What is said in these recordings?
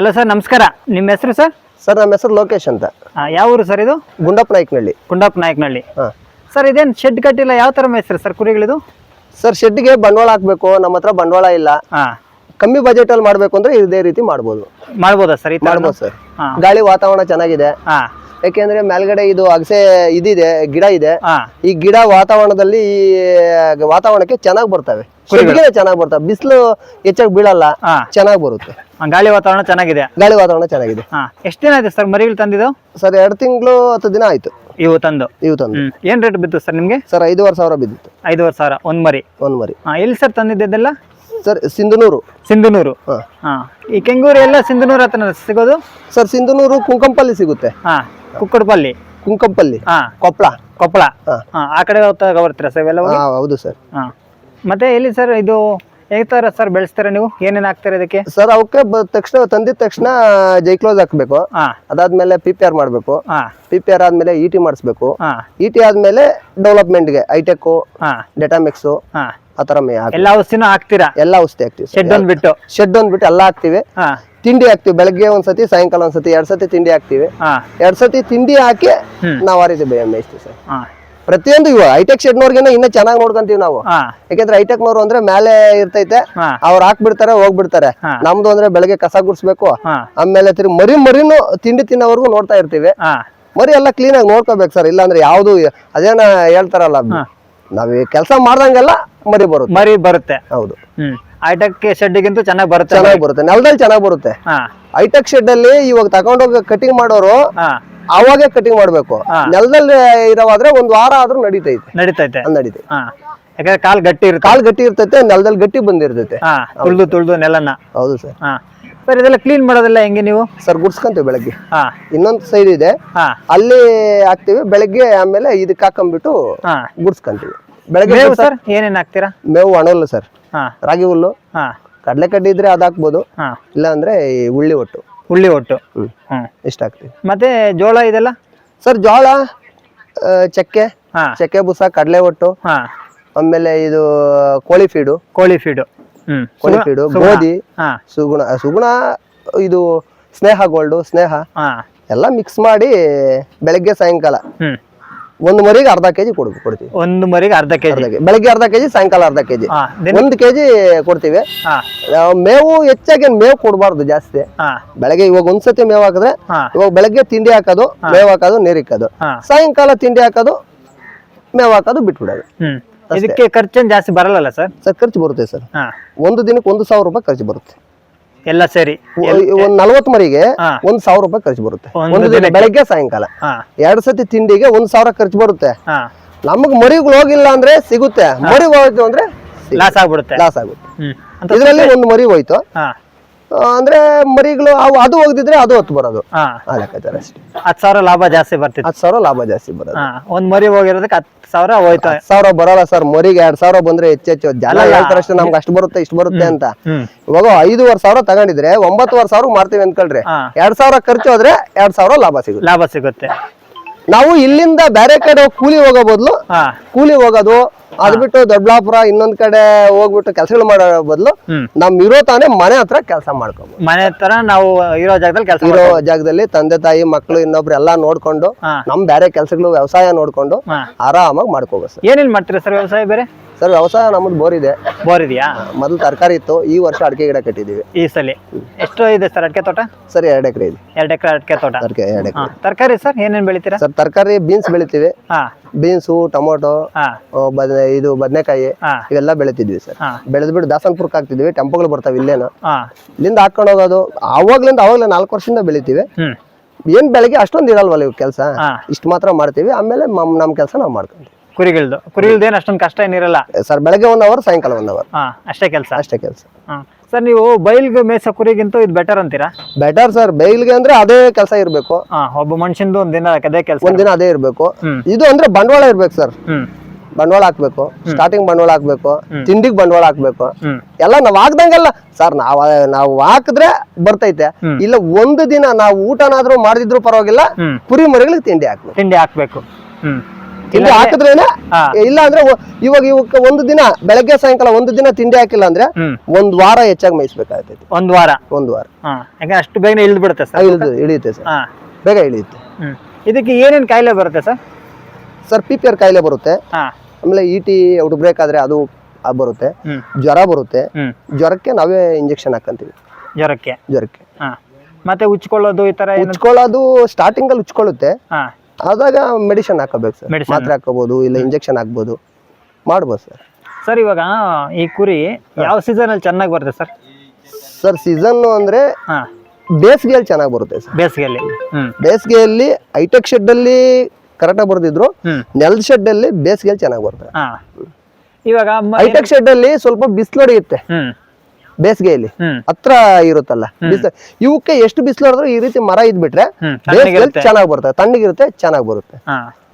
ಅಲ್ಲ ಸರ್ ನಮಸ್ಕಾರ. ನಿಮ್ಮ ಹೆಸರು ಸರ್? ಸರ್ ನಮ್ಮ ಹೆಸರು ಲೋಕೇಶ್ ಅಂತ. ಆ, ಯಾವ ಊರು ಸರ್ ಇದು? ಗುಂಡಪ್ಪ ನಾಯ್ಕನಹಳ್ಳಿ. ಗುಂಡಪ್ಪ ನಾಯಕನಹಳ್ಳಿ. ಹಾಂ. ಸರ್ ಇದೇನು ಶೆಡ್ ಕಟ್ಟಿಲ್ಲ ಯಾವ ಥರ ಹೆಸರು ಸರ್ ಕುರಿಗಳಿದು? ಸರ್ ಶೆಡ್ಗೆ ಬಂಡವಾಳ ಹಾಕ್ಬೇಕು ನಮ್ಮ ಹತ್ರ ಬಂಡವಾಳ ಇಲ್ಲ. ಹಾಂ. ಕಮ್ಮಿ ಬಜೆಟ್ ಅಲ್ಲಿ ಮಾಡ್ಬೇಕು ಅಂದ್ರೆ ಇದೇ ರೀತಿ ಮಾಡ್ಬೋದು. ಮಾಡ್ಬೋದಾ ಸರ್ ಈ ಥರ ಮಾಡ್ಬೋದು ಸರ್. ಹಾಂ. ಗಾಳಿ ವಾತಾವರಣ ಚೆನ್ನಾಗಿದೆ. ಹಾಂ. ಯಾಕೆಂದ್ರೆ ಮೇಲ್ಗಡೆ ಇದು ಅಗಸೆ ಇದಿದೆ ಗಿಡ ಇದೆ. ಹಾಂ. ಈ ಗಿಡ ವಾತಾವರಣದಲ್ಲಿ ಈ ವಾತಾವರಣಕ್ಕೆ ಚೆನ್ನಾಗಿ ಬರ್ತವೆ. ಶೆಡ್ಗೆ ಚೆನ್ನಾಗಿ ಬರ್ತವೆ. ಬಿಸಿಲು ಹೆಚ್ಚಾಗಿ ಬೀಳಲ್ಲ ಹಾಂ. ಚೆನ್ನಾಗಿ ಬರುತ್ತೆ. ಗಾಳಿ ವಾತಾವರಣ ಚೆನ್ನಾಗಿದೆ. ಗಾಳಿ ವಾತಾವರಣ ಚೆನ್ನಾಗಿದೆ. ಹಾಂ ಎಷ್ಟು ದಿನ ಆಯ್ತು ಸರ್ ಮರಿಗಳು ತಂದಿದ್ದು? ಸರ್ ಎರಡು ತಿಂಗಳು ಹತ್ತು ದಿನ ಆಯ್ತು. ಇವು ತಂದು? ಇವು ತಂದು. ಏನ್ ಏನು ರೇಟ್ ಬಿತ್ತು ಸರ್ ನಿಮಗೆ? ಸರ್ ಐದುವರೆ ಸಾವಿರ ಬಿದ್ದಿತ್ತು. ಐದುವರೆ ಸಾವಿರ ಒಂದು ಮರಿ. ಒಂದ್ ಮರಿ. ಹಾಂ ಎಲ್ಲಿ ಸರ್ ತಂದಿದ್ದೆಲ್ಲ? ಸರ್ ಸಿಂಧನೂರು. ಸಿಂಧನೂರು? ಹಾ. ಹಾಂ ಈ ಕೆಂಗೂರು ಎಲ್ಲ ಸಿಂಧುನೂರು ಹತ್ರ ಸಿಗೋದು? ಸರ್ ಸಿಂಧನೂರು ಕುಂಕಂಪಲ್ಲಿ ಸಿಗುತ್ತೆ. ಹಾಂ ಕುಕ್ಕಡಪಲ್ಲಿ. ಕುಂಕಂಪಲ್ಲಿ. ಹಾಂ. ಕೊಪ್ಪಳ ಕೊಪ್ಪಳ ಹಾ. ಹಾಂ ಆ ಕಡೆ ಹೋಗ್ತಾ ಬರ್ತೀರಾ ಸರ್ ಇವೆಲ್ಲ ಹಾ ಹೌದು ಸರ್. ಹಾಂ. ಮತ್ತೆ ಎಲ್ಲಿ ಸರ್ ಇದು ಥರ ಸರ್ ಬೆಳೆಸ್ತಾರ ನೀವು? ಏನೇನು ಹಾಕ್ತಾರೆ ಇದಕ್ಕೆ? ಸರ್ ಅವಕ್ಕೆ ತಕ್ಷಣ ತಂದಿದ ತಕ್ಷಣ ಜೈಕ್ಲೋಸ್ ಹಾಕ್ಬೇಕು. ಅದಾದ್ಮೇಲೆ ಪಿ ಪಿ ಆರ್ ಮಾಡಬೇಕು. ಪಿ ಪಿ ಆರ್ ಆದ್ಮೇಲೆ ಇ ಟಿ ಮಾಡಿಸ್ಬೇಕು. ಇ ಟಿ ಆದ್ಮೇಲೆ ಡೆವಲಪ್ಮೆಂಟ್ಗೆ ಐಟೆಕ್ಕು ಡೇಟಾ ಡೆಟಾಮಿಕ್ಸು ಹಾಂ. ಆ ಥರ ಮೇ ಹಾಕಿ ಎಲ್ಲ ಔಷಧಿನೂ ಹಾಕ್ತೀರಾ? ಎಲ್ಲ ಔಷಧಿ ಹಾಕ್ತಿವಿ ಶೆಡ್ ಒಂದ್ ಬಿಟ್ಟು. ಶೆಡ್ ಅಂದ್ಬಿಟ್ಟು ಎಲ್ಲ ಹಾಕ್ತಿವಿ. ತಿಂಡಿ ಹಾಕ್ತಿವಿ. ಬೆಳಗ್ಗೆ ಒಂದ್ಸತಿ ಸಾಯಂಕಾಲ ಒಂದ್ಸತಿ ಎರಡ್ ಸತಿ ತಿಂಡಿ ಹಾಕ್ತಿವಿ. ಎರಡ್ ಸತಿ ತಿಂಡಿ ಹಾಕಿ ನಾವ್ ಆ ರೀತಿ ಬೇಯ ಮೇಯಿಸ್ತೀವಿ ಸರ್ ಪ್ರತಿಯೊಂದು ಐಟೆಕ್ ಹೈಟೆಕ್ ಶೆಡ್ನವ್ರಿಗೆನ ಇನ್ನ ಚೆನ್ನಾಗಿ ನೋಡ್ಕೊಂತೀವಿ ನಾವು. ಯಾಕಂದ್ರೆ ಐಟೆಕ್ ನೋರು ಅಂದ್ರೆ ಮೇಲೆ ಇರ್ತೈತೆ. ಅವ್ರು ಹಾಕ್ಬಿಡ್ತಾರೆ ಹೋಗ್ಬಿಡ್ತಾರೆ. ನಮ್ದು ಅಂದ್ರೆ ಬೆಳಗ್ಗೆ ಕಸ ಗುಡ್ಸ್ಬೇಕು. ಆಮೇಲೆ ತಿರುಗಿ ಮರಿ ಮರಿನು ತಿಂಡಿ ತಿನ್ನೋವರೆಗೂ ನೋಡ್ತಾ ಇರ್ತೀವಿ. ಮರಿ ಎಲ್ಲ ಕ್ಲೀನ್ ಆಗಿ ನೋಡ್ಕೋಬೇಕು ಸರ್. ಇಲ್ಲ ಅಂದ್ರೆ ಯಾವ್ದು ಅದೇನ ಹೇಳ್ತಾರಲ್ಲ ನಾವ್ ಕೆಲಸ ಮಾಡ್ದಂಗೆಲ್ಲ ಮರಿ ಬರುತ್ತೆ. ಮರಿ ಬರುತ್ತೆ. ಹೌದು. ಐಟೆಕ್ ಶೆಡ್ಗಿಂತ ಚೆನ್ನಾಗಿ ಬರುತ್ತೆ ಚೆನ್ನಾಗಿ ಬರುತ್ತೆ. ನೆಲದಲ್ಲಿ ಚೆನ್ನಾಗಿ ಬರುತ್ತೆ. ಐಟೆಕ್ ಹೈಟೆಕ್ ಶೆಡ್ ಅಲ್ಲಿ ಇವಾಗ ತಗೊಂಡೋಗಿ ಕಟಿಂಗ್ ಮಾಡೋರು ಅವಾಗೆ ಕಟಿಂಗ್ ಮಾಡ್ಬೇಕು. ನೆಲದಲ್ಲಿ ಇರೋವಾದ್ರೆ ಒಂದ್ ವಾರ ಆದ್ರೂ ನಡೀತೈತೆ. ನಡೀತೈತೆ. ಅದ್ ನಡೀತೈತೆ. ಹಾಂ. ಯಾಕಂದ್ರೆ ಕಾಲ್ ಗಟ್ಟಿ ಇರುತ್ತೆ. ಕಾಲ್ ಗಟ್ಟಿ ಇರ್ತೈತೆ ನೆಲದಲ್ಲಿ ಗಟ್ಟಿ ಬಂದಿರ್ತೈತೆ. ಹಾ ತುಳ್ದು ತುಳ್ದು ನೆಲನ. ಹೌದು ಸರ್. ಹಾಂ. ಸರ್ ಇದೆಲ್ಲ ಕ್ಲೀನ್ ಮಾಡೋದೆಲ್ಲ ಹೆಂಗೆ ನೀವು? ಸರ್ ಗುಡ್ಸ್ಕೊಂತೀವಿ ಬೆಳಗ್ಗೆ. ಹಾ. ಇನ್ನೊಂದು ಸೈಡ್ ಇದೆ. ಹಾಂ. ಅಲ್ಲಿ ಹಾಕ್ತಿವಿ ಬೆಳಗ್ಗೆ ಆಮೇಲೆ ಇದಕ್ಕೆ ಹಾಕೊಂಡ್ಬಿಟ್ಟು ಹಾಂ. ಗುಡ್ಸ್ಕೊಂತೀವಿ. ಬೆಳಗ್ಗೆ ಮೇವು ಸರ್ ಏನೇನು ಹಾಕ್ತೀರಾ? ಮೇವು ಒಣಹುಲ್ಲು ಸರ್. ಹಾಂ. ರಾಗಿ ಹುಲ್ಲು. ಹಾ. ಕಡಲೆ ಕಡ್ಡಿ ಇದ್ರೆ ಅದು ಹಾಕ್ಬೋದು. ಹಾಂ. ಇಲ್ಲ ಅಂದ್ರೆ ಈ ಉಳ್ಳಿ ಒಟ್ಟು. ಉಳ್ಳಿ ಒಟ್ಟು. ಹ್ಮ್. ಇಷ್ಟ ಹಾಕ್ತಿವಿ ಮತ್ತೆ ಜೋಳ ಇದೆಲ್ಲ? ಸರ್ ಜೋಳ ಆ, ಚಕ್ಕೆ ಹಾಂ. ಚಕ್ಕೆ ಬುಸ ಕಡಲೆ ಒಟ್ಟು ಹಾಂ. ಆಮೇಲೆ ಇದು ಕೋಳಿ ಫೀಡು. ಕೋಳಿ ಫೀಡು. ಹ್ಮ್. ಕೋಳಿ ಫೀಡು ಗೋಧಿ ಹಾಂ. ಸುಗುಣ ಸುಗುಣ ಇದು ಸ್ನೇಹ ಗೋಲ್ಡು ಸ್ನೇಹ. ಹಾ. ಎಲ್ಲ ಮಿಕ್ಸ್ ಮಾಡಿ ಬೆಳಗ್ಗೆ ಸಾಯಂಕಾಲ. ಒಂದು ಮರಿಗೆ ಅರ್ಧ ಕೆಜಿ ಕೊಡ್ ಕೊಡ್ತೀವಿ. ಒಂದು ಮರಿಗೆ ಅರ್ಧ ಕೆಜಿ. ಅರ್ಧ ಕೆ- ಬೆಳಗ್ಗೆ ಅರ್ಧ ಕೆಜಿ ಸಾಯಂಕಾಲ ಅರ್ಧ ಕೆಜಿ. ಹಾಂ ದಿನ ಒಂದು ಕೆಜಿ ಕೊಡ್ತೀವಿ. ಹಾಂ. ಆ, ಮೇವು ಹೆಚ್ಚಾಗಿ ಏನ್ ಮೇವು ಕೊಡಬಾರ್ದು ಜಾಸ್ತಿ. ಹಾಂ. ಬೆಳಗ್ಗೆ ಇವಾಗ ಒಂದ್ಸತಿ ಮೇವು ಹಾಕಿದ್ರೆ ಹಾಂ. ಇವಾಗ ಬೆಳಗ್ಗೆ ತಿಂಡಿ ಹಾಕೋದು ಮೇವು ಹಾಕೋದು ನೀರ್ ಇಕ್ಕೋದು ಹಾಂ. ಸಾಯಂಕಾಲ ತಿಂಡಿ ಹಾಕೋದು ಮೇವು ಹಾಕೋದು ಬಿಟ್ಬಿಡೋದು. ಇದಕ್ಕೆ ಖರ್ಚೇನು ಜಾಸ್ತಿ ಬರಲ್ಲ ಸರ್? ಸರ್ ಖರ್ಚು ಬರುತ್ತೆ ಸರ್. ಹಾಂ. ಒಂದು ದಿನಕ್ಕೆ ಒಂದು ಸಾವಿರ ರೂಪಾಯಿ ಖರ್ಚು ಬರುತ್ತೆ. ಎಲ್ಲ ಸೇರಿ. ಒಂದ್ ನಲ್ವತ್ ಮರಿಗೆ. ಒಂದ್ ಸಾವಿರ ರೂಪಾಯಿ ಖರ್ಚು ಬರುತ್ತೆ. ಒಂದು ದಿನ ಬೆಳಗ್ಗೆ ಸಾಯಂಕಾಲ. ಎರಡ್ ಸತಿ ತಿಂಡಿಗೆ ಒಂದ್ ಸಾವಿರ ಖರ್ಚು ಬರುತ್ತೆ. ನಮಗ್ ಮರಿಗಳು ಹೋಗಿಲ್ಲ ಅಂದ್ರೆ ಸಿಗುತ್ತೆ. ಮರಿ ಹೋಯ್ತು ಅಂದ್ರೆ ಲಾಸ್ ಆಗ್ಬಿಡುತ್ತೆ. ಲಾಸ್ ಆಗುತ್ತೆ. ಇದ್ರಲ್ಲಿ ಒಂದು ಮರಿ ಹೋಯ್ತು. ಅಂದ್ರೆ ಮರಿಗಳು ಅವು ಅದು ಹೋಗದಿದ್ರೆ ಅದು ಹೊತ್ತು ಬರೋದು. ಹಾಂ. ಆ ಲೆಕ್ಕಾಚಾರ ಅಷ್ಟೇ. ಹತ್ತು ಸಾವಿರ ಲಾಭ ಜಾಸ್ತಿ ಬರ್ತಿತ್ತು. ಹತ್ತು ಸಾವಿರ ಲಾಭ ಜಾಸ್ತಿ ಬರೋದು. ಒಂದ್ ಮರಿ ಹೋಗಿರೋದಕ್ಕೆ ಸಾವಿರ ಹೋಯ್ತಾ. ಸಾವಿರ ಬರಲ್ಲ ಸರ್ ಮರಿಗೆ ಎರಡ್ ಸಾವಿರ ಬಂದ್ರೆ ಹೆಚ್ಚೆಚ್ಚು ಜನ ಹೇಳ್ತಾರಷ್ಟು ನಮ್ಗೆ ಅಷ್ಟು ಬರುತ್ತೆ ಇಷ್ಟು ಬರುತ್ತೆ ಅಂತ. ಇವಾಗ ಐದುವರೆ ಸಾವಿರ ತಗೊಂಡಿದ್ರೆ ಒಂಬತ್ತುವರೆ ಸಾವಿರ ಮಾರ್ತೀವಿ ಅಂತ ಹಾಂ. ಎರಡ್ ಸಾವಿರ ಖರ್ಚು ಹೋದ್ರೆ ಎರಡ್ ಸಾವಿರ ಲಾಭ ಸಿಗುತ್ತೆ. ಲಾಭ ಸಿಗುತ್ತೆ. ನಾವು ಇಲ್ಲಿಂದ ಬೇರೆ ಕಡೆ ಕೂಲಿ ಹೋಗೋ ಬದಲು ಕೂಲಿ ಹೋಗೋದು ಅದ್ ಬಿಟ್ಟು ದೊಡ್ಡಬಳ್ಳಾಪುರ ಇನ್ನೊಂದ್ ಕಡೆ ಹೋಗ್ಬಿಟ್ಟು ಕೆಲಸಗಳು ಮಾಡೋ ಬದಲು ನಮ್ ಇರೋ ತಾನೇ ಮನೆ ಹತ್ರ ಕೆಲಸ ಮಾಡ್ಕೋಬಹುದು ಮನೆ ತರ ನಾವು ಇರೋ ಜಾಗದಲ್ಲಿ ಕೆಲಸ ಇರೋ ಜಾಗದಲ್ಲಿ ತಂದೆ ತಾಯಿ ಮಕ್ಕಳು ಇನ್ನೊಬ್ರು ಎಲ್ಲಾ ನೋಡ್ಕೊಂಡು ನಮ್ ಬೇರೆ ಕೆಲಸಗಳು ವ್ಯವಸಾಯ ನೋಡ್ಕೊಂಡು ಆರಾಮಾಗಿ ಮಾಡ್ಕೋಬೋದು ಸರ್. ಏನೇನ್ ಮಾಡ್ತೀರಾ ಸರ್ ವ್ಯವಸಾಯ ಬೇರೆ? ಸರ್ ವ್ಯವಸಾಯ ನಮ್ಮದು ಬೋರ್ ಇದೆ. ಬೋರ್ ಇದೆಯಾ? ಮೊದಲು ತರಕಾರಿ ಇತ್ತು ಈ ವರ್ಷ ಅಡಿಕೆ ಗಿಡ ಕಟ್ಟಿದೀವಿ. ಈ ಸಲ? ಎಷ್ಟು ಇದೆ ಸರ್ ಅಡಿಕೆ ತೋಟ? ಸರ್ ಎರಡು ಎಕರೆ ಇದೆ. ಎರಡು ಎಕರೆ ಅಡಿಕೆ ತೋಟ? ಅಡಿಕೆ ಎರಡು ಎಕರೆ. ತರಕಾರಿ ಸರ್ ಏನೇನು ಬೆಳಿತೀರಾ? ಸರ್ ತರಕಾರಿ ಬೀನ್ಸ್ ಬೆಳಿತೀವಿ. ಹಾ. ಬೀನ್ಸು ಟೊಮೊಟೊ ಇದು ಬದನೆಕಾಯಿ ಇವೆಲ್ಲ ಬೆಳಿತಿದ್ವಿ ಸರ್. ಬೆಳೆದ್ಬಿಟ್ಟು ದಾಸನ್ಪುರಕ್ಕೆ ಹಾಕ್ತಿದ್ವಿ ಟೆಂಪೋಗಳು ಬರ್ತಾವೆ ಇಲ್ಲೇನು. ಇಲ್ಲಿಂದ ಹಾಕೊಂಡು ಹೋಗೋದು ಅವಾಗ್ಲಿಂದ ಅವಾಗ್ಲೇ ನಾಲ್ಕು ವರ್ಷದಿಂದ ಬೆಳಿತೀವಿ. ಏನ್ ಬೆಳಗ್ಗೆ ಅಷ್ಟೊಂದು ಇರಲ್ವಲ್ಲ ಇವ್ ಕೆಲಸ? ಇಷ್ಟು ಮಾತ್ರ ಮಾಡ್ತೀವಿ ಆಮೇಲೆ ನಮ್ಮ ನಮ್ ಕೆಲಸ ನಾವು ಮಾಡ್ಕೊಂತೀವಿ. ಕುರಿಗಳ್ದು. ಕುರಿಗಳ್ದು ಏನು ಅಷ್ಟೊಂದು ಕಷ್ಟ ಏನಿರಲ್ಲ? ಸರ್ ಬೆಳಗ್ಗೆ ಒನ್ ಅವರ್ ಸಾಯಂಕಾಲ ಒನ್ ಅವರ್ ಹಾ ಅಷ್ಟೇ ಕೆಲಸ? ಅಷ್ಟೇ ಕೆಲಸ. ಸರ್ ನೀವು ಬೈಲ್ಗೆ ಮೇಸ ಕುರಿಗಿಂತ ಇದು ಬೆಟರ್ ಅಂತೀರಾ? ಬೆಟರ್ ಸರ್ ಬೈಲ್ಗೆ ಅಂದ್ರೆ ಅದೇ ಕೆಲಸ ಇರಬೇಕು. ಹಾ ಒಬ್ಬ ಮನುಷ್ಯಂದು ಒಂದ್ ದಿನ ಅದೇ ಕೆಲಸ. ಒಂದಿನ ಅದೇ ಇರಬೇಕು. ಇದು ಅಂದ್ರೆ ಬಂಡವಾಳ ಇರ್ಬೇಕು ಸರ್. ಹ್ಮ್. ಬಂಡವಾಳ ಹಾಕ್ಬೇಕು. ಸ್ಟಾರ್ಟಿಂಗ್ ಬಂಡವಾಳ ಹಾಕ್ಬೇಕು. ತಿಂಡಿಗೆ ಬಂಡವಾಳ ಹಾಕ್ಬೇಕು. ಎಲ್ಲ ನಾವ್ ಹಾಕ್ದಂಗೆಲ್ಲ. ಸರ್ ನಾವ್ ನಾವು ಹಾಕಿದ್ರೆ ಬರ್ತೈತೆ. ಇಲ್ಲ ಒಂದು ದಿನ ನಾವು ಊಟನಾದ್ರೂ ಮಾಡಿದ್ರು ಪರವಾಗಿಲ್ಲ. ಕುರಿ ಮರಿಗಳಿಗೆ ತಿಂಡಿ ಹಾಕ್ಬೇಕು. ತಿಂಡಿ ಹಾಕ್ಬೇಕು. ಹ್ಮ್. ತಿಂಡಿ ಹಾಕಿದ್ರೇನೆ ಇಲ್ಲ ಅಂದ್ರೆ ಇವಾಗ ಇವಕ್ಕೆ ಒಂದು ದಿನ ಬೆಳಗ್ಗೆ ಸಾಯಂಕಾಲ ಒಂದು ದಿನ ತಿಂಡಿ ಹಾಕಿಲ್ಲ ಅಂದ್ರೆ ಒಂದ್ ವಾರ ಹೆಚ್ಚಾಗಿ ಮೇಯಿಸ್ಬೇಕಾಗ್ತೈತಿ ಒಂದ್ ವಾರ? ಒಂದ್ ವಾರ. ಯಾಕಂದ್ರೆ ಅಷ್ಟು ಬೇಗ ಇಳಿದು ಬಿಡುತ್ತೆ ಸರ್ ಇಳಿದು ಇಳಿಯುತ್ತೆ ಸರ್. ಬೇಗ ಇಳಿಯುತ್ತೆ. ಇದಕ್ಕೆ ಏನೇನು ಕಾಯಿಲೆ ಬರುತ್ತೆ sir? Sir P P R ಕಾಯಿಲೆ ಬರುತ್ತೆ. ಆಮೇಲೆ ಇ ಟಿ ಔಟ್ ಬ್ರೇಕ್ ಆದ್ರೆ ಅದು ಬರುತ್ತೆ. ಜ್ವರ ಬರುತ್ತೆ. ಜ್ವರಕ್ಕೆ ನಾವೇ ಇಂಜೆಕ್ಷನ್ ಹಾಕಂತೀವಿ. ಜ್ವರಕ್ಕೆ? ಜ್ವರಕ್ಕೆ. ಮತ್ತೆ ಉಚ್ಕೊಳ್ಳೋದು ಈ ತರ ಉಚ್ಕೊಳ್ಳೋದು ಸ್ಟಾರ್ಟಿಂಗ್ ಅಲ್ಲಿ ಉಚ್ಕೊಳ್ಳುತ್ತೆ. ಆದಾಗ ಮೆಡಿಸಿನ್ ಹಾಕೋಬೇಕು ಸರ್ Medicine. ಮಾತ್ರೆ ಹಾಕೋಬಹುದು ಇಲ್ಲ ಇಂಜೆಕ್ಷನ್ ಹಾಕ್ಬೋದು. ಮಾಡ್ಬೋದು ಸರ್ ಸರ್ ಇವಾಗ ಈ ಕುರಿ ಯಾವ ಸೀಸನ್ ಅಲ್ಲಿ ಚೆನ್ನಾಗಿ ಬರುತ್ತೆ ಸರ್ ಸರ್ ಸೀಸನ್ ಅಂದ್ರೆ ಹಾ. ಬೇಸಿಗೆಯಲ್ಲಿ ಚೆನ್ನಾಗಿ ಬರುತ್ತೆ ಸರ್ ಬೇಸಿಗೆಯಲ್ಲಿ. ಹ್ಮ್. ಬೇಸಿಗೆಯಲ್ಲಿ ಹೈಟೆಕ್ ಶೆಡ್ ಅಲ್ಲಿ ಕರೆಕ್ಟಾಗಿ ಬರ್ದಿದ್ರು ಹ್ಮ್. ನೆಲದ ಶೆಡ್ ಅಲ್ಲಿ ಬೇಸಿಗೆಯಲ್ಲಿ ಚೆನ್ನಾಗಿ ಬರುತ್ತೆ. ಹಾ. ಇವಾಗ ಮ- ಹೈಟೆಕ್ ಶೆಡ್ ಅಲ್ಲಿ ಸ್ವಲ್ಪ ಬಿಸಿಲು ಹೊಡೆಯುತ್ತೆ ಹ್ಮ್. ಬೇಸಿಗೆಯಲ್ಲಿ ಹತ್ರ ಇರುತ್ತಲ್ಲ. ಬಿಸಿಲು ಇವಕ್ಕೆ ಎಷ್ಟು ಬಿಸಿಲು ಹೊಡೆದ್ರು ಈ ರೀತಿ ಮರ ಇದ್ಬಿಟ್ರೆ ಬೇಸಿಗೆಯಲ್ಲಿ ಚೆನ್ನಾಗಿ ಬರುತ್ತೆ. ತಣ್ಣಗಿರುತ್ತೆ ಚೆನ್ನಾಗಿ ಬರುತ್ತೆ.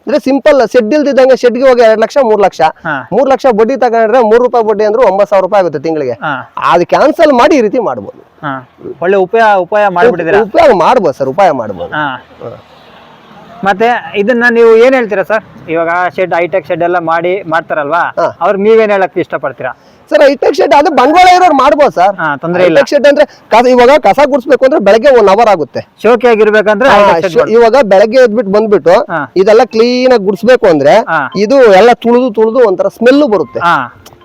ಅಂದ್ರೆ ಸಿಂಪಲ್ ಶೆಡ್ ಇಲ್ದಿದ್ದಂಗೆ ಶೆಡ್ಗೆ ಹೋಗಿ ಎರಡ್ ಲಕ್ಷ ಮೂರ್ ಲಕ್ಷ. ಮೂರ್ ಲಕ್ಷ ಬಡ್ಡಿ ತಗೊಂಡ್ರೆ ಮೂರ್ ರೂಪಾಯಿ ಬಡ್ಡಿ ಅಂದ್ರೆ ಒಂಬತ್ತು ಸಾವಿರ ರೂಪಾಯಿ ಆಗುತ್ತೆ ತಿಂಗಳಿಗೆ. ಅದು ಕ್ಯಾನ್ಸಲ್ ಮಾಡಿ ಈ ರೀತಿ ಮಾಡ್ಬೋದು. ಒಳ್ಳೆ ಉಪಾಯ ಉಪಾಯ ಮಾಡ್ಬಿಟ್ಟಿದ್ರೆ ಉಪಯೋಗ ಮಾಡ್ಬೋದು ಸರ್ ಉಪಾಯ ಮಾಡ್ಬೋದು. ಮತ್ತೆ ಇದನ್ನ ನೀವು ಏನ್ ಹೇಳ್ತೀರಾ ಸರ್? ಇವಾಗ ಶೆಡ್ ಹೈಟೆಕ್ ಶೆಡ್ ಎಲ್ಲ ಮಾಡಿ ಮಾಡ್ತಾರಲ್ವಾ? ಹಾ. ಅವ್ರಿಗೆ ನೀವೇನ್ ಹೇಳಕ್ ಇಷ್ಟಪಡ್ತೀರಾ? ಸರ್ ಹೈಟೆಕ್ ಶೆಡ್ ಅದು ಬಂಡವಾಳ ಇರೋರು ಮಾಡ್ಬೋದು ಸರ್. ಹಾ ತೊಂದ್ರೆ ಇಲ್ಲ. ಹೈಟೆಕ್ ಶೆಡ್ ಅಂದ್ರೆ ಕಸ- ಇವಾಗ ಕಸ ಗುಡಿಸ್ಬೇಕು ಅಂದ್ರೆ ಬೆಳಗ್ಗೆ ಒನ್ ಅವರ್ ಆಗುತ್ತೆ. ಶೋಕಿ ಆಗಿರ್ಬೇಕಂದ್ರೆ ಶು- ಇವಾಗ ಬೆಳಗ್ಗೆ ಎದ್ಬಿಟ್ಟು ಬಂದ್ಬಿಟ್ಟು ಹಾ. ಇದೆಲ್ಲ ಕ್ಲೀನ್ ಆಗಿ ಗುಡಿಸ್ಬೇಕು ಅಂದ್ರೆ ಹಾ. ಇದು ಎಲ್ಲ ತುಳಿದು ತುಳಿದು ಒಂಥರ ಸ್ಮೆಲ್ ಬರುತ್ತೆ. ಹಾ.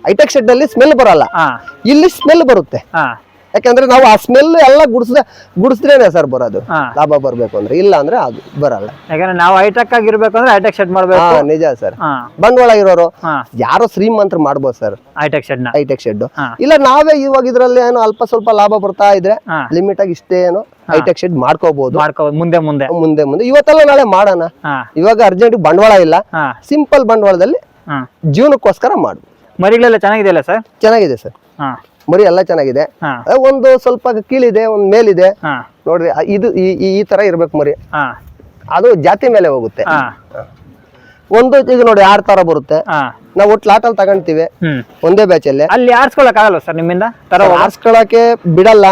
ಹೈಟೆಕ್ ಶೆಡ್ ಅಲ್ಲಿ ಸ್ಮೆಲ್ ಬರಲ್ಲ. ಹಾ. ಇಲ್ಲಿ ಸ್ಮೆಲ್ ಬರುತ್ತೆ. ಹಾ. ಯಾಕಂದ್ರೆ ನಾವು ಆ ಸ್ಮೆಲ್ ಎಲ್ಲ ಗುಡಿಸ್ದ ಗುಡಿಸಿದ್ರೇನೆ ಸರ್ ಬರೋದು. ಹಾ. ಲಾಭ ಬರ್ಬೇಕು ಅಂದ್ರೆ. ಇಲ್ಲ ಅಂದ್ರೆ ಅದು ಬರಲ್ಲ. ಯಾಕಂದ್ರೆ ನಾವು ಹೈಟೆಕ್ ಆಗಿರ್ಬೇಕಂದ್ರೆ ಹೈಟೆಕ್ ಶೆಡ್ ಮಾಡ್ಬೇಕು. ನಿಜ ಸರ್ ಹಾ. ಬಂಡವಾಳ ಇರೋರು ಯಾರು ಯಾರೋ ಶ್ರೀಮಂತರು ಮಾಡ್ಬೋದು ಸರ್ ಹೈಟೆಕ್ ಶೆಡ್ನ. ಹೈಟೆಕ್ ಶೆಡ್ ಹಾ. ಇಲ್ಲ ನಾವೇ ಇವಾಗ ಇದ್ರಲ್ಲಿ ಏನೋ ಅಲ್ಪ ಸ್ವಲ್ಪ ಲಾಭ ಬರ್ತಾ ಇದ್ರೆ ಹಾ. ಲಿಮಿಟ್ ಆಗಿ ಇಷ್ಟೇ ಏನೋ ಹೈಟೆಕ್ ಶೆಡ್ ಮಾಡ್ಕೋಬಹುದು ಮುಂದೆ ಮುಂದೆ. ಮುಂದೆ ಮುಂದೆ. ಇವತ್ತೆಲ್ಲ ನಾಳೆ ಮಾಡೋಣ. ಹಾ. ಇವಾಗ ಅರ್ಜೆಂಟ್ ಬಂಡವಾಳ ಇಲ್ಲ. ಹಾ. ಸಿಂಪಲ್ ಬಂಡವಾಳದಲ್ಲಿ ಹಾ. ಜೀವನಕ್ಕೋಸ್ಕರ ಮಾಡು ಮರಿಗಳೆಲ್ಲ ಚೆನ್ನಾಗಿದೆಯಲ್ಲ ಸರ್ ಚೆನ್ನಾಗಿದೆ ಸರ್ ಹಾ. ಮರಿ ಎಲ್ಲ ಚೆನ್ನಾಗಿದೆ. ಒಂದು ಸ್ವಲ್ಪ ಕೀಳಿದೆ ಒಂದ್ ಮೇಲಿದೆ. ನೋಡ್ರಿ ಇದು ಈ- ತರ ಇರ್ಬೇಕು ಮರಿ. ಅದು ಜಾತಿ ಮೇಲೆ ಹೋಗುತ್ತೆ. ಒಂದು ಈಗ ನೋಡಿ ಆರ್ ತರ ಬರುತ್ತೆ. ನಾವು ಒಟ್ಟು ಲಾಟಲ್ಲಿ ತಗೊಂತೀವಿ. ಒಂದೇ ಬ್ಯಾಚ್ ಅಲ್ಲಿ. ಅಲ್ಲಿ ಆರ್ಸ್ಕೊಳಕ್ ಆಗಲ್ಲ ಸರ್ ನಿಮ್ಮಿಂದ? ತರ ಆರ್ಸ್ಕೊಳಕ್ಕೆ ಬಿಡಲ್ಲ.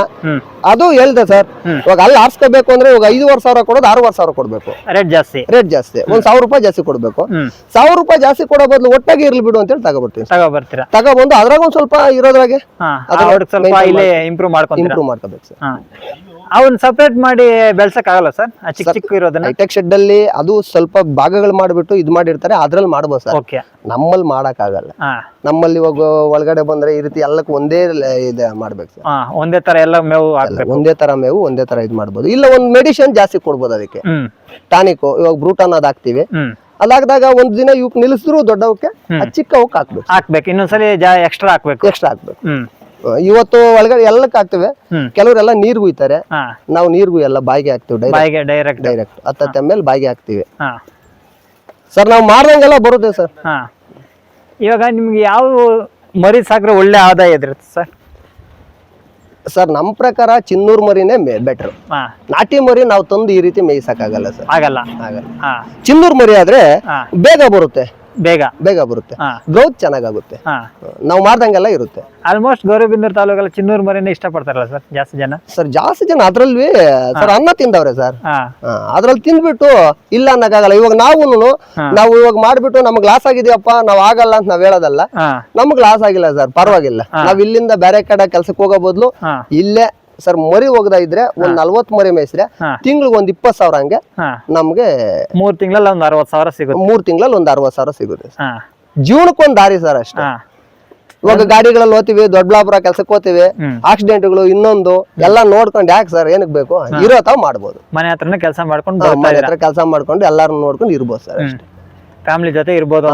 ಅದು ಹೇಳ್ದೆ ಸರ್. ಇವಾಗ ಅಲ್ಲಿ ಆರ್ಸ್ಕೋಬೇಕು ಅಂದ್ರೆ ಇವಾಗ ಐದುವರೆ ಸಾವಿರ ಕೊಡೋದು ಆರೂವರೆ ಸಾವಿರ ಕೊಡ್ಬೇಕು. ರೇಟ್ ಜಾಸ್ತಿ. ರೇಟ್ ಜಾಸ್ತಿ. ಒಂದ್ ಸಾವಿರ ರೂಪಾಯಿ ಜಾಸ್ತಿ ಕೊಡ್ಬೇಕು. ಸಾವಿರ ರೂಪಾಯಿ ಜಾಸ್ತಿ ಕೊಡೋ ಬದಲು ಒಟ್ಟಾಗಿ ಇರ್ಲಿ ಬಿಡು ಅಂತೇಳಿ ತಗೊಬರ್ತೀವಿ ತಗೋ ಬರ್ತೀರಾ ತಗೊಬಂದು ಅದ್ರಾಗ ಒಂದ್ ಸ್ವಲ್ಪ ಇರೋದ್ರಾಗೆ ಇಂಪ್ರೂವ್ ಮಾಡ್ಕೊಂಡು ಇಂಪ್ರೂವ್ ಮಾಡ್ಕೋಬೇಕು ಸರ್. ಅವನ್ ಸಪರೇಟ್ ಮಾಡಿ ಬೆಳ್ಸಕ್ ಆಗಲ್ಲ ಸರ್ ಚಿಕ್ಕ ಚಿಕ್ಕ ಇರೋದನ್ನ? ಹೈಟೆಕ್ ಶೆಡ್ ಅಲ್ಲಿ ಅದು ಸ್ವಲ್ಪ ಭಾಗಗಳು ಮಾಡ್ಬಿಟ್ಟು ಇದು ಮಾಡಿರ್ತಾರೆ ಅದ್ರಲ್ಲಿ ಮಾಡ್ಬೋದು ಸರ್ ಓಕೆ ನಮ್ಮಲ್ಲಿ ಮಾಡಕ್ ಆಗಲ್ಲ ನಮ್ಮಲ್ಲಿ ಇವಾಗ ಒಳಗಡೆ ಬಂದ್ರೆ ಈ ರೀತಿ ಎಲ್ಲಕ್ಕೆ ಒಂದೇ ಇದ ಮಾಡ್ಬೇಕು ಸರ್ ಒಂದೇ ತರ ಎಲ್ಲ ಮೇವು ಒಂದೇ ತರ ಮೇವು ಒಂದೇ ತರ ಇದು ಮಾಡ್ಬೋದು. ಇಲ್ಲ ಒಂದ್ ಮೆಡಿಸಿನ್ ಜಾಸ್ತಿ ಕೊಡ್ಬೋದು ಅದಕ್ಕೆ. ಟಾನಿಕ್ ಇವಾಗ ಬ್ರೂಟಾನ್ ಅದ್ ಹಾಕ್ತಿವಿ. ಅದಾಗದಾಗ ಒಂದ್ ದಿನ ಇವಕ್ ನಿಲ್ಸಿದ್ರು ದೊಡ್ಡವಕ್ಕೆ ಹ್ಮ್. ಅದ್ ಚಿಕ್ಕ ಅವಕ್ಕೆ ಹಾಕ್ಬೇಕು ಹಾಕ್ಬೇಕು. ಇನ್ನೊಂದ್ಸಲಿ ಎಕ್ಸ್ಟ್ರಾ ಹಾಕ್ಬೇಕು. ಎಕ್ಸ್ಟ್ರಾ ಹಾಕ್ಬೇಕು. ಇವತ್ತು ಒಳಗಡೆ ಎಲ್ಲಕ್ಕೆ ಹಾಕ್ತಿವಿ ಕೆಲವರೆಲ್ಲ ನೀರ್ ಗುಯ್ತಾರೆ ನಾವು ನೀರ್ಗೂ ಎಲ್ಲ ಬಾಯಿಗೆ ಹಾಕ್ತಿವಿ ಡೈರೆಕ್ಟ್ ಡೈರೆಕ್ಟ್ ಡೈರೆಕ್ಟ್ ಹತ್ತತ್ತ ಮೇಲೆ ಬಾಯಿಗೆ ಹಾಕ್ತಿವಿ. ಸರ್ ನಾವು ಮಾಡ್ದಂಗೆಲ್ಲ ಬರುತ್ತೆ ಸರ್. ಇವಾಗ ನಿಮ್ಗೆ ಯಾವ ಮರಿ ಸಾಕ್ರೆ ಒಳ್ಳೆ ಆದಾಯ ಇದಿರುತ್ತೆ ಸರ್? ಸರ್ ನಮ್ಮ ಪ್ರಕಾರ ಚಿನ್ನೂರ್ ಮರಿನೇ ಬೆಟರ್ ನಾಟಿ ಮರಿ ನಾವು ತಂದು ಈ ರೀತಿ ಮೇಯಿಸಕ್ಕಾಗಲ್ಲ ಸರ್. ಆಗಲ್ಲ. ಆಗಲ್ಲ. ಚಿನ್ನೂರ್ ಮರಿ ಆದ್ರೆ ಬೇಗ ಬರುತ್ತೆ. ಬೇಗ. ಬೇಗ ಬರುತ್ತೆ. ಗ್ರೋತ್ ಚೆನ್ನಾಗಾಗುತ್ತೆ. ನಾವು ಮಾಡ್ದಂಗೆಲ್ಲ ಇರುತ್ತೆ. ಆಲ್ಮೋಸ್ಟ್ ಗೌರವಬಿಂದೂರು ತಾಲೂಕಲ್ಲ ಚಿನ್ನೂರು ಮರಿನ ಇಷ್ಟಪಡ್ತಾರಲ್ಲ ಸರ್ ಜಾಸ್ತಿ ಜನ? ಸರ್ ಜಾಸ್ತಿ ಜನ ಅದ್ರಲ್ಲಿ ಸರ್ ಅನ್ನ ತಿಂದವ್ರೆ ಸರ್ ಅದ್ರಲ್ಲಿ ತಿಂದ್ಬಿಟ್ಟು ಇಲ್ಲ ಅನ್ನಕ್ಕಾಗಲ್ಲ. ಇವಾಗ ನಾವು ನಾವು ಇವಾಗ ಮಾಡ್ಬಿಟ್ಟು ನಮ್ಗೆ ಲಾಸ್ ಆಗಿದೆಯಪ್ಪ ನಾವ್ ಆಗಲ್ಲ ಅಂತ ನಾವ್ ಹೇಳೋದಲ್ಲ. ನಮ್ಗೆ ನಮ್ಗ್ ಲಾಸ್ ಆಗಿಲ್ಲ ಸರ್ ಪರವಾಗಿಲ್ಲ. ನಾವ್ ಇಲ್ಲಿಂದ ಬೇರೆ ಕಡೆ ಕೆಲ್ಸಕ್ಕೆ ಹೋಗೋ ಬದಲು ಇಲ್ಲೇ ಸರ್ ಮರಿ ಹೋಗದ ಇದ್ರೆ ಒಂದ್ ನಲ್ವತ್ ಮರಿ ಮೇಯಿಸಿದ್ರೆ. ತಿಂಗ್ಳಿಗೆ ಒಂದ್ ಇಪ್ಪತ್ ಸಾವಿರ ಹಂಗೆ ನಮ್ಗೆ ಮೂರ್ ತಿಂಗಳಲ್ಲಿ ಒಂದ್ ಅರವತ್ ಸಾವಿರ ಸಿಗುತ್ತೆ. ಮೂರ್ ತಿಂಗಳಲ್ಲಿ ಒಂದ್ ಅರವತ್ ಸಾವಿರ ಸಿಗುತ್ತೆ ಜೀವನಕ್ಕೆ ಒಂದ್ ದಾರಿ ಸರ್ ಅಷ್ಟೇ. ಇವಾಗ ಗಾಡಿಗಳಲ್ಲಿ ಹೋಗ್ತಿವಿ ದೊಡ್ಡಬಳ್ಳಾಪುರ ಕೆಲ್ಸಕ್ಕೆ ಹೋಗ್ತಿವಿ ಆಕ್ಸಿಡೆಂಟ್ಗಳು ಇನ್ನೊಂದು ಎಲ್ಲ ನೋಡ್ಕೊಂಡು ಯಾಕೆ ಸರ್ ಏನಕ್ ಬೇಕು? ಇರೋ ತಾವ್ ಮಾಡ್ಬೋದು. ಮನೆ ಹತ್ರನೇ ಕೆಲಸ ಮಾಡ್ಕೊಂಡು ಮನೆ ಹತ್ರ ಕೆಲಸ ಮಾಡ್ಕೊಂಡು ಎಲ್ಲಾರು ನೋಡ್ಕೊಂಡು ಇರ್ಬೋದು ಸರ್ ಫ್ಯಾಮಿಲಿ ಜೊತೆ ಇರ್ಬೋದು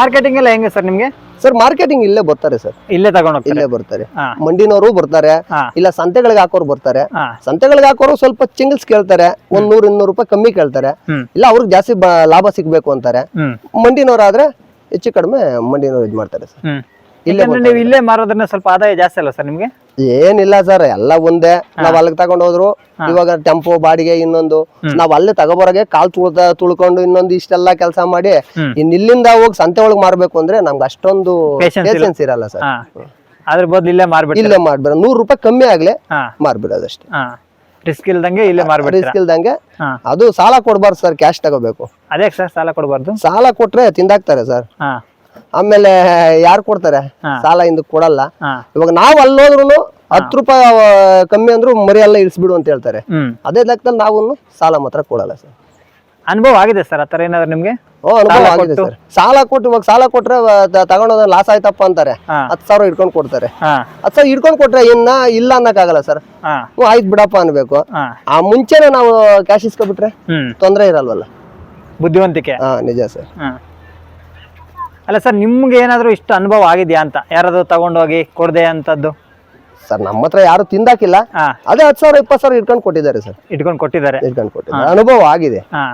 ಮಾರ್ಕೆಟಿಂಗ್ ಎಲ್ಲ ಹೆಂಗೆ ಸರ್ ನಿಮ್ಗೆ? ಸರ್ ಮಾರ್ಕೆಟಿಂಗ್ ಇಲ್ಲೇ ಬರ್ತಾರೆ ಸರ್. ಇಲ್ಲೇ ತಗೊಂಡು ಇಲ್ಲೇ ಬರ್ತಾರೆ. ಮಂಡಿನವರು ಬರ್ತಾರೆ. ಇಲ್ಲ ಸಂತೆಗಳಿಗೆ ಹಾಕೋರು ಬರ್ತಾರೆ. ಸಂತೆಗಳಿಗೆ ಹಾಕೋರು ಸ್ವಲ್ಪ ಚಿಂಗಲ್ಸ್ ಕೇಳ್ತಾರೆ. ಒಂದ್ ನೂರ್ ಇನ್ನೂರು ರೂಪಾಯಿ ಕಮ್ಮಿ ಕೇಳ್ತಾರೆ. ಇಲ್ಲ ಅವ್ರಿಗೆ ಜಾಸ್ತಿ ಲಾಭ ಸಿಗ್ಬೇಕು ಅಂತಾರೆ. ಮಂಡಿನವರಾದ್ರೆ ಹೆಚ್ಚು ಕಡಿಮೆ ಮಂಡಿನವ್ರು ಇದ್ ಮಾಡ್ತಾರೆ ಸರ್. ಇಲ್ಲೇ ನೀವು ಇಲ್ಲೇ ಮಾರೋದ್ರಿಂದ ಸ್ವಲ್ಪ ಆದಾಯ ಜಾಸ್ತಿ ಅಲ್ಲ ಸರ್ ನಿಮ್ಗೆ? ಏನಿಲ್ಲ ಸರ್ ಎಲ್ಲ ಒಂದೇ. ನಾವ್ ಅಲ್ಲಿಗೆ ತಗೊಂಡ್ ಹೋದ್ರು ಇವಾಗ ಟೆಂಪೋ ಬಾಡಿಗೆ ಇನ್ನೊಂದು. ನಾವ್ ಅಲ್ಲೇ ತಗೋಬರಗೆ ಕಾಲ್ ತುಳ್ದ ತುಳ್ಕೊಂಡು ಇನ್ನೊಂದು ಇಷ್ಟೆಲ್ಲ ಕೆಲಸ ಮಾಡಿ. ಇನ್ ಇಲ್ಲಿಂದ ಹೋಗಿ ಸಂತೆ ಒಳಗ್ ಮಾರ್ಬೇಕು ಅಂದ್ರೆ ನಮ್ಗೆ ಅಷ್ಟೊಂದು ಪೇಷನ್ಸ್ ಇರಲ್ಲ ಸರ್. ಅದ್ರ ಬದಲು ಇಲ್ಲೇ ಮಾರ್ಬಿಟ್ಟು ಇಲ್ಲೇ ಮಾಡ್ಬಿಡ ನೂರ್ ರೂಪಾಯಿ ಕಮ್ಮಿ ಆಗ್ಲಿ ಮಾರ್ಬಿಡೋದಷ್ಟೇ. ರಿಸ್ಕ್ ಇಲ್ದಂಗೆ ಇಲ್ಲೇ ಮಾರ್ಬಿಡ್ತೀರಾ ರಿಸ್ಕ್ ಇಲ್ದಂಗೆ ಅದು ಸಾಲ ಕೊಡ್ಬಾರ್ದು ಸರ್ ಕ್ಯಾಶ್ ತಗೋಬೇಕು. ಅದೇ ಸರ್ ಸಾಲ ಕೊಡಬಾರ್ದು? ಸಾಲ ಕೊಟ್ರೆ ತಿಂದಾಕ್ತಾರೆ ಸರ್. ಆಮೇಲೆ ಯಾರು ಕೊಡ್ತಾರೆ? ಸಾಲ ಇಂದ ಕೊಡಲ್ಲ. ಇವಾಗ ನಾವು ಅಲ್ಲೋದ್ರು ಹತ್ತು ರೂಪಾಯಿ ಕಮ್ಮಿ ಅಂದ್ರು ಮರಿ ಎಲ್ಲ ಇಳಿಸ್ಬಿಡು ಅಂತ ಹೇಳ್ತಾರೆ. ಅದೇ ಲೆಕ್ಕದಲ್ಲಿ ನಾವು ಸಾಲ ಮಾತ್ರ ಕೊಡಲ್ಲ ಸರ್. ಅನುಭವ ಆಗಿದೆ ಸರ್ ಆತರ ಏನಾದ್ರು ನಿಮ್ಗೆ? ಓ ಅನುಭವ ಸಾಲ ಆಗಿದೆ ಕೊಟ್ಟು? ಸರ್. ಸಾಲ ಕೊಟ್ಟು ಇವಾಗ ಸಾಲ ಕೊಟ್ರೆ ತಗೊಂಡೋದ ಲಾಸ್ ಆಯ್ತಪ್ಪ ಅಂತಾರೆ. ಹತ್ತು ಸಾವಿರ ಇಟ್ಕೊಂಡು ಕೊಡ್ತಾರೆ. ಹತ್ತು ಸಾವಿರ ಇಟ್ಕೊಂಡು ಕೊಟ್ರೆ ಇನ್ನ ಇಲ್ಲ ಅನ್ನಕ್ಕಾಗಲ್ಲ ಸರ್. ಹಾ. ಹ್ಞೂ ಆಯ್ತು ಬಿಡಪ್ಪ ಅನ್ಬೇಕು. ಆ ಮುಂಚೆನೆ ನಾವು ಕ್ಯಾಶ್ ಇಸ್ಕೊಬಿಟ್ರೆ ತೊಂದರೆ ಇರಲ್ವಲ್ಲ. ಬುದ್ಧಿವಂತಿಕೆ. ಹಾ ನಿಜ ಸರ್. ಅಲ್ಲ ಸರ್ ನಿಮ್ಗೆ ಏನಾದರೂ ಇಷ್ಟು ಅನುಭವ ಆಗಿದೆಯಾ ಅಂತ? ಯಾರಾದರೂ ತಗೊಂಡೋಗಿ ಕೊಡದೆ ಅಂತದ್ದು? ಸರ್ ನಮ್ಮ ಹತ್ರ ಯಾರು ತಿಂದಾಕಿಲ್ಲ. ಹಾ. ಅದೇ ಹತ್ತು ಸಾವಿರ ಇಪ್ಪತ್ತು ಸಾವಿರ ಇಟ್ಕೊಂಡು ಕೊಟ್ಟಿದ್ದಾರೆ ಸರ್. ಇಟ್ಕೊಂಡು ಕೊಟ್ಟಿದ್ದಾರೆ? ಇಟ್ಕೊಂಡು ಕೊಟ್ಟಿದ್ದಾರೆ. ಅನುಭವ ಆಗಿದೆ. ಹಾ.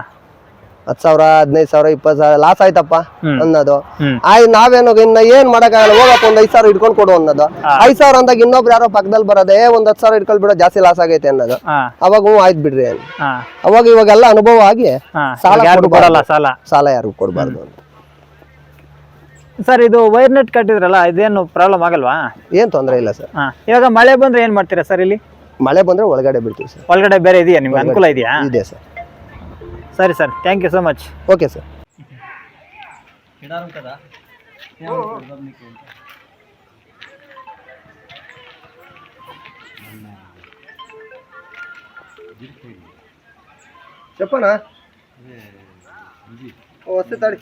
ಹತ್ತು ಸಾವಿರ ಹದಿನೈದು ಸಾವಿರ ಇಪ್ಪತ್ತು ಸಾವಿರ ಲಾಸ್ ಆಯ್ತಪ್ಪ. ಅನ್ನೋದು. ಹ್ಮ್. ಆಯ್ ನಾವೇನು ಇನ್ನ ಏನ್ ಮಾಡಕ್ಕಾಗಲ್ಲ ಹೋಗಪ್ಪ ಒಂದ್ ಐದ್ ಸಾವಿರ ಇಟ್ಕೊಂಡು ಕೊಡು ಅನ್ನೋದು. ಐದ್ ಸಾವಿರ ಅಂದಾಗ ಇನ್ನೊಬ್ರು ಯಾರೋ ಪಕ್ಕದಲ್ಲಿ ಬರೋದೇ ಒಂದ್ ಹತ್ತು ಸಾವಿರ ಇಟ್ಕೊಂಡ್ ಬಿಡೋ ಜಾಸ್ತಿ ಲಾಸ್ ಆಗೈತೆ ಅನ್ನೋದು. ಹಾ. ಅವಾಗ ಹ್ಞೂ ಆಯ್ತು ಬಿಡ್ರಿ ಅಂತ. ಹಾ. ಅವಾಗ ಇವಾಗೆಲ್ಲ ಅನುಭವ ಆಗಿ ಹಾ. ಸಾಲ ಕೊಡ್ಬಾರ್ದು. ಕೊಡಲ್ಲ ಸಾಲ. ಸಾಲ ಯಾರಿಗೂ ಕೊಡಬಾರ್ದು ಅಂತ. ಸರ್ ಇದು ವೈರ್ ನೆಟ್ ಕಟ್ಟಿದ್ರಲ್ಲ ಇದೇನು ಪ್ರಾಬ್ಲಮ್ ಆಗಲ್ವಾ ಏನ್ ತೊಂದರೆ ಇಲ್ಲ ಸರ್ ಹಾ ಇವಾಗ ಮಳೆ ಬಂದ್ರೆ ಏನ್ ಮಾಡ್ತೀರಾ ಸರ್ ಇಲ್ಲಿ ಮಳೆ ಬಂದ್ರೆ ಒಳಗಡೆ ಬಿಡ್ತೀವಿ ಸರ್ ಒಳಗಡೆ ಬೇರೆ ಇದೆಯಾ ನಿಮ್ಗೆ ಅನುಕೂಲ ಇದೆಯಾ ಇದೆ ಸರ್ ಸರಿ sir thank you so much okay sir చెప్పనా వస్తే తడి